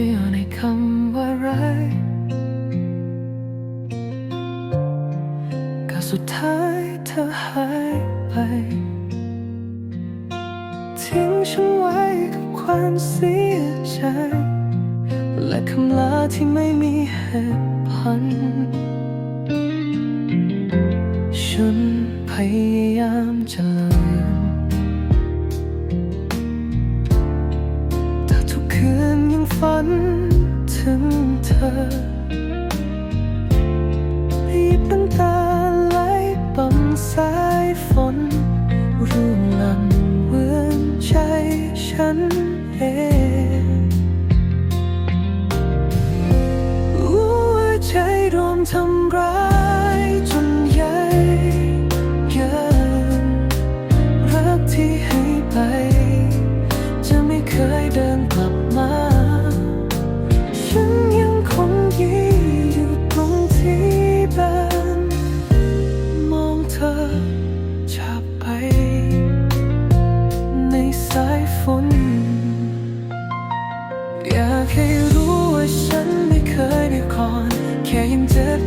ชื่อในคำว่ารักก็สุดท้ายเธอหายไป ทิ้งฉันไว้กับความเสียใจ และคำลาที่ไม่มีเหตุผลฉันพยายามจะลืม ฝันถึงเธอหยิบน้ำตาไหลบังสายฝนร่วงหลันเวือนใจฉันเองหัวใจรวมทำร้าย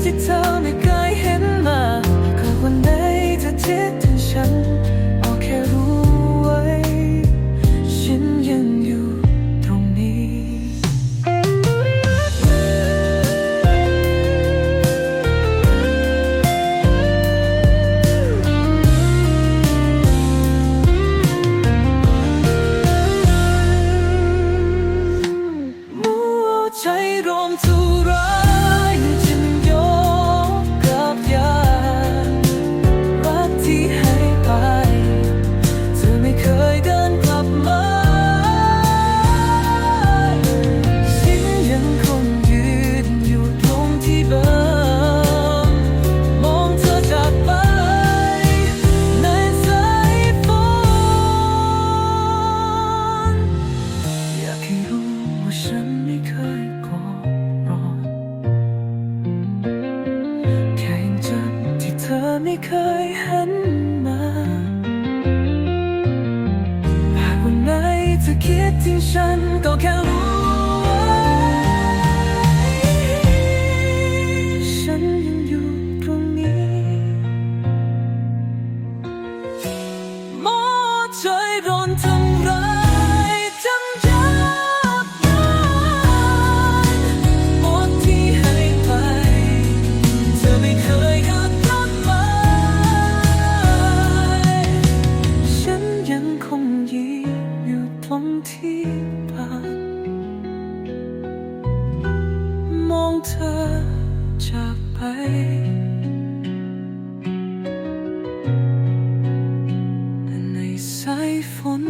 ที่เธอไม่เค ไม่เคยเห็นมาหากวันไหนเธอคิดถึงฉันก็แค่รู้ไว้ฉันยังอยู่ตรงนี้หมอใจร้อนทำ แต่ในสายฝน